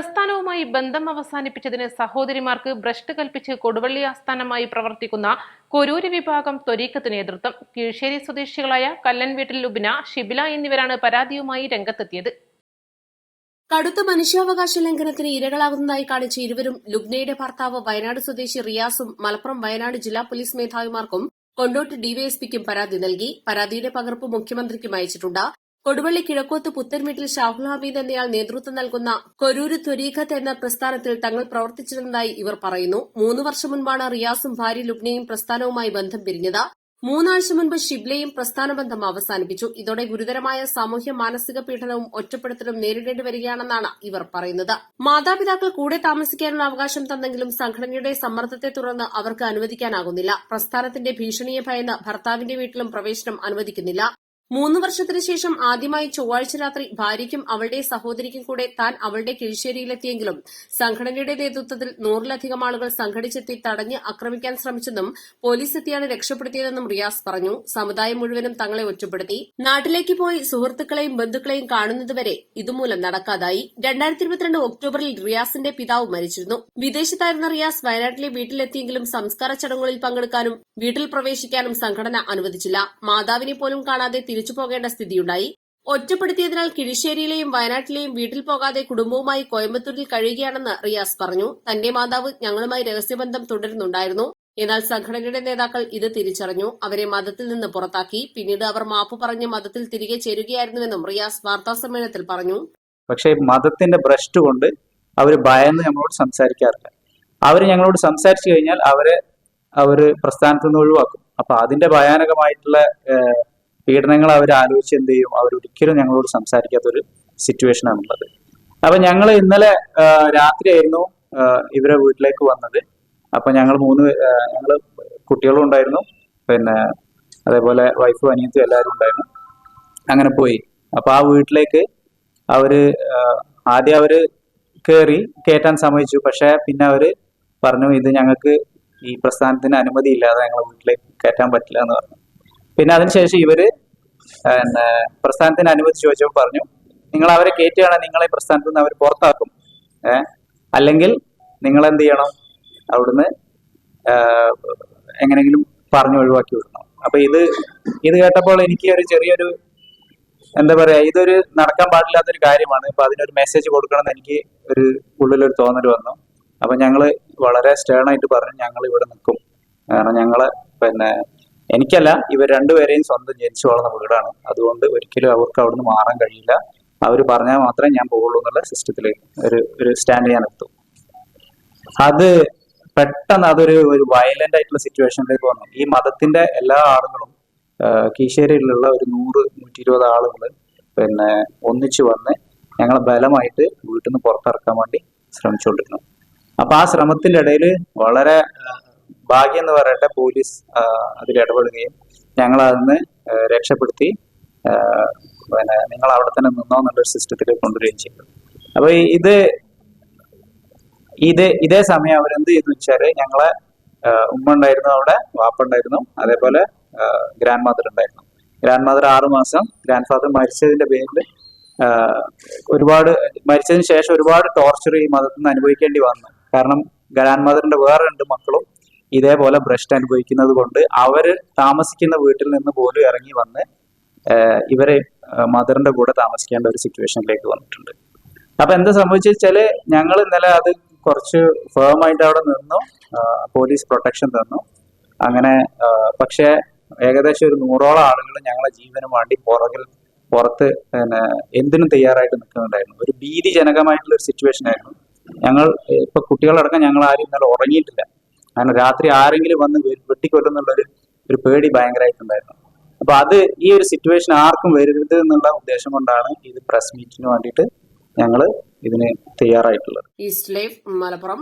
പ്രസ്ഥാനവുമായി ബന്ധം അവസാനിപ്പിച്ചതിന് സഹോദരിമാർക്ക് ഭ്രഷ്ട് കൽപ്പിച്ച് കൊടുവള്ളി ആസ്ഥാനമായി പ്രവർത്തിക്കുന്ന കൊരൂര് വിഭാഗം ത്വരീക്കത്ത് നേതൃത്വം കീഴ്ശേരി സ്വദേശികളായ കല്ലൻവീട്ടിൽ ലുബിന ഷിബില എന്നിവരാണ് പരാതിയുമായി രംഗത്തെത്തിയത്. കടുത്ത മനുഷ്യാവകാശ ലംഘനത്തിന് ഇരകളാകുന്നതായി കാണിച്ച ഇരുവരും ലുബ്നയുടെ ഭർത്താവ് വയനാട് സ്വദേശി റിയാസും മലപ്പുറം വയനാട് ജില്ലാ പോലീസ് മേധാവിമാർക്കും കൊണ്ടോട്ട് ഡിവൈഎസ്പിക്കും പരാതി നൽകി. പരാതിയുടെ പകർപ്പ് മുഖ്യമന്ത്രിക്കും അയച്ചിട്ടുണ്ട്. കൊടുവള്ളി കിഴക്കോത്ത് പുത്തൻവീട്ടിൽ ഷാഹുൽ ഹമീദ് എന്നയാൾ നേതൃത്വം നൽകുന്ന കൊരൂര് ത്വരീഖത്ത് എന്ന പ്രസ്ഥാനത്തിൽ തങ്ങൾ പ്രവർത്തിച്ചിരുന്നതായി ഇവർ പറയുന്നു. മൂന്ന് വർഷം മുൻപാണ് റിയാസും ഭാര്യ ലുബ്നയും പ്രസ്ഥാനവുമായി ബന്ധം പിരിഞ്ഞത്. മൂന്നാഴ്ച മുൻപ് ഷിബ്ലയും പ്രസ്ഥാന ബന്ധം അവസാനിപ്പിച്ചു. ഇതോടെ ഗുരുതരമായ സാമൂഹ്യ മാനസിക പീഡനവും ഒറ്റപ്പെടുത്തലും നേരിടേണ്ടി വരികയാണെന്നാണ് ഇവർ പറയുന്നത്. മാതാപിതാക്കൾ കൂടെ താമസിക്കാനുള്ള അവകാശം തന്നെങ്കിലും സംഘടനയുടെ സമ്മർദ്ദത്തെ തുടർന്ന് അവർക്ക് അനുവദിക്കാനാകുന്നില്ല. പ്രസ്ഥാനത്തിന്റെ ഭീഷണിയെ ഭയന്ന് ഭർത്താവിന്റെ വീട്ടിലും പ്രവേശനം അനുവദിക്കുന്നില്ല. മൂന്ന് വർഷത്തിനു ശേഷം ആദ്യമായി ചൊവ്വാഴ്ച രാത്രി ഭാര്യയ്ക്കും അവളുടെ സഹോദരിക്കും കൂടെ താൻ അവളുടെ കിഴിശ്ശേരിയിലെത്തിയെങ്കിലും സംഘടനയുടെ നേതൃത്വത്തിൽ നൂറിലധികം ആളുകൾ സംഘടിച്ചെത്തി തടഞ്ഞ് ആക്രമിക്കാൻ ശ്രമിച്ചെന്നും പോലീസ് എത്തിയാണ് രക്ഷപ്പെടുത്തിയതെന്നും റിയാസ് പറഞ്ഞു. സമുദായം മുഴുവനും തങ്ങളെ ഒറ്റപ്പെടുത്തി. നാട്ടിലേക്ക് പോയി സുഹൃത്തുക്കളെയും ബന്ധുക്കളെയും കാണുന്നതുവരെ ഇതുമൂലം നടക്കാതായി. രണ്ടായിരത്തി ഇരുപത്തിരണ്ട് ഒക്ടോബറിൽ റിയാസിന്റെ പിതാവ് മരിച്ചിരുന്നു. വിദേശത്തായിരുന്ന റിയാസ് വയനാട്ടിലെ വീട്ടിലെത്തിയെങ്കിലും സംസ്കാര ചടങ്ങുകളിൽ പങ്കെടുക്കാനും വീട്ടിൽ പ്രവേശിക്കാനും സംഘടന അനുവദിച്ചില്ല. മാതാവിനെ പോലും കാണാതെ തിരിച്ചു പോകേണ്ട സ്ഥിതിയുണ്ടായി. ഒറ്റപ്പെടുത്തിയതിനാൽ കിഴിശ്ശേരിയിലെയും വയനാട്ടിലെയും വീട്ടിൽ പോകാതെ കുടുംബവുമായി കോയമ്പത്തൂരിൽ കഴിയുകയാണെന്ന് റിയാസ് പറഞ്ഞു. തന്റെ മാതാവ് ഞങ്ങളുമായി രഹസ്യബന്ധം തുടരുന്നുണ്ടായിരുന്നു. എന്നാൽ സംഘടനയുടെ നേതാക്കൾ ഇത് തിരിച്ചറിഞ്ഞു. അവരെ മതത്തിൽ നിന്ന് പുറത്താക്കി. പിന്നീട് അവർ മാപ്പ് പറഞ്ഞ് മതത്തിൽ തിരികെ ചേരുകയായിരുന്നുവെന്നും റിയാസ് വാർത്താസമ്മേളനത്തിൽ പറഞ്ഞു. പക്ഷേ മതത്തിന്റെ ഭ്രഷ്ട് കൊണ്ട് അവർ ഭയന്ന് നമ്മളോട് സംസാരിക്കാറില്ല. അവർ ഞങ്ങളോട് സംസാരിച്ചു കഴിഞ്ഞാൽ അവരെ അവർ പ്രസ്ഥാനത്ത് നിന്ന് ഒഴിവാക്കും. അപ്പൊ അതിന്റെ ഭയാനകമായിട്ടുള്ള പീഡനങ്ങൾ അവർ ആലോചിച്ച് എന്ത് ചെയ്യും? അവർ ഒരിക്കലും ഞങ്ങളോട് സംസാരിക്കാത്ത ഒരു സിറ്റുവേഷൻ ആണുള്ളത്. അപ്പൊ ഞങ്ങൾ ഇന്നലെ രാത്രിയായിരുന്നു ഇവരെ വീട്ടിലേക്ക് വന്നത്. അപ്പൊ ഞങ്ങൾ മൂന്ന് ഞങ്ങൾ കുട്ടികളും ഉണ്ടായിരുന്നു. പിന്നെ അതേപോലെ വൈഫും അനിയത്തും എല്ലാവരും ഉണ്ടായിരുന്നു. അങ്ങനെ പോയി. അപ്പൊ ആ വീട്ടിലേക്ക് അവർ ആദ്യം അവർ കയറി കയറ്റാൻ സമ്മതിച്ചു. പക്ഷെ പിന്നെ അവർ പറഞ്ഞു ഇത് ഞങ്ങൾക്ക് ഈ പ്രസ്ഥാനത്തിന് അനുമതി ഇല്ലാതെ ഞങ്ങളെ വീട്ടിലേക്ക് കയറ്റാൻ പറ്റില്ല എന്ന് പറഞ്ഞു. പിന്നെ അതിനുശേഷം ഇവർ പ്രസ്ഥാനത്തിന് അനുമതി ചോദിച്ചപ്പോൾ പറഞ്ഞു നിങ്ങൾ അവരെ കയറ്റുകയാണെങ്കിൽ നിങ്ങളെ പ്രസ്ഥാനത്തിൽ പ്രസ്ഥാനത്ത് നിന്ന് അവർ പുറത്താക്കും. അല്ലെങ്കിൽ നിങ്ങൾ എന്ത് ചെയ്യണം? അവിടുന്ന് എങ്ങനെങ്കിലും പറഞ്ഞു ഒഴിവാക്കി വിടണം. അപ്പൊ ഇത് ഇത് കേട്ടപ്പോൾ എനിക്ക് ഒരു ചെറിയൊരു എന്താ പറയാ ഇതൊരു നടക്കാൻ പാടില്ലാത്തൊരു കാര്യമാണ്. ഇപ്പൊ അതിനൊരു മെസ്സേജ് കൊടുക്കണം എന്ന് എനിക്ക് ഒരു ഉള്ളിലൊരു തോന്നൽ വന്നു. അപ്പൊ ഞങ്ങൾ വളരെ സ്റ്റേൺ ആയിട്ട് പറഞ്ഞു ഞങ്ങൾ ഇവിടെ നിൽക്കും. കാരണം ഞങ്ങൾ പിന്നെ എനിക്കല്ല ഇവർ രണ്ടുപേരെയും സ്വന്തം ജനിച്ചു വളർന്ന വീടാണ്. അതുകൊണ്ട് ഒരിക്കലും അവർക്ക് അവിടുന്ന് മാറാൻ കഴിയില്ല. അവർ പറഞ്ഞാൽ മാത്രമേ ഞാൻ പോകുള്ളൂ എന്നുള്ള സിസ്റ്റത്തിൽ ഒരു ഒരു സ്റ്റാൻഡ് ഞാൻ എത്തും അത് പെട്ടെന്ന് അതൊരു ഒരു വയലന്റ് ആയിട്ടുള്ള സിറ്റുവേഷനിലേക്ക് വന്നു. ഈ മതത്തിന്റെ എല്ലാ ആളുകളും കീശേരിയിലുള്ള ഒരു നൂറ് നൂറ്റി ഇരുപത് ആളുകൾ പിന്നെ ഒന്നിച്ചു വന്ന് ഞങ്ങളെ ബലമായിട്ട് വീട്ടിൽ നിന്ന് പുറത്തിറക്കാൻ വേണ്ടി ശ്രമിച്ചുകൊണ്ടിരുന്നു. അപ്പൊ ആ ശ്രമത്തിന്റെ ഇടയിൽ വളരെ ഭാഗ്യം എന്ന് പറയട്ടെ പോലീസ് അതിൽ ഇടപെടുകയും ഞങ്ങൾ അതിന് രക്ഷപ്പെടുത്തി പിന്നെ നിങ്ങൾ അവിടെ തന്നെ നിന്നോ എന്നുള്ളൊരു സിസ്റ്റത്തിലേക്ക് കൊണ്ടുവരികയും ചെയ്തു. അപ്പൊ ഇത് ഇത് ഇതേ സമയം അവരെന്ത് ചെയ്തു വെച്ചാൽ ഞങ്ങളെ ഉമ്മ ഉണ്ടായിരുന്നു അവിടെ വാപ്പ ഉണ്ടായിരുന്നു അതേപോലെ ഗ്രാൻഡ് മദർ ഉണ്ടായിരുന്നു. ഗ്രാൻഡ് മദർ ആറു മാസം ഗ്രാൻഡ് ഫാദർ മരിച്ചതിന്റെ പേരിൽ ഒരുപാട് മരിച്ചതിന് ശേഷം ഒരുപാട് ടോർച്ചർ ഈ മതത്തിൽ നിന്ന് അനുഭവിക്കേണ്ടി വന്നു. കാരണം ഗ്രാൻഡ് മദറിന്റെ വേറെ രണ്ട് മക്കളും ഇതേപോലെ ഭ്രഷ്ട് അനുഭവിക്കുന്നത് കൊണ്ട് അവർ താമസിക്കുന്ന വീട്ടിൽ നിന്ന് പോലും ഇറങ്ങി വന്ന് ഇവരെ മദറിന്റെ കൂടെ താമസിക്കേണ്ട ഒരു സിറ്റുവേഷനിലേക്ക് വന്നിട്ടുണ്ട്. അപ്പൊ എന്താ സംഭവിച്ചാൽ ഞങ്ങൾ ഇന്നലെ അത് കുറച്ച് ഫേം ആയിട്ട് അവിടെ നിന്നു പോലീസ് പ്രൊട്ടക്ഷൻ തന്നു. അങ്ങനെ പക്ഷേ ഏകദേശം ഒരു നൂറോളം ആളുകൾ ഞങ്ങളെ ജീവനും വേണ്ടി പുറകിൽ പുറത്ത് പിന്നെ എന്തിനും തയ്യാറായിട്ട് നിൽക്കുന്നുണ്ടായിരുന്നു. ഒരു ഭീതിജനകമായിട്ടുള്ള ഒരു സിറ്റുവേഷൻ ആയിരുന്നു. ഞങ്ങൾ ഇപ്പൊ കുട്ടികളടക്കം ഞങ്ങൾ ആരും ഇന്നലെ ഉറങ്ങിയിട്ടില്ല. കാരണം രാത്രി ആരെങ്കിലും വന്ന് വെ- വെട്ടിക്കൊല്ലുന്നുള്ള ഒരു ഒരു പേടി ഭയങ്കരമായിട്ടുണ്ടായിരുന്നു അപ്പൊ അത് ഈ ഒരു സിറ്റുവേഷൻ ആർക്കും വരരുത് എന്നുള്ള ഉദ്ദേശം കൊണ്ടാണ് ഇത് പ്രസ് മീറ്റിന് വേണ്ടിയിട്ട് ഞങ്ങൾ ഇതിന് തയ്യാറായിട്ടുള്ളത്. East Life Malappuram.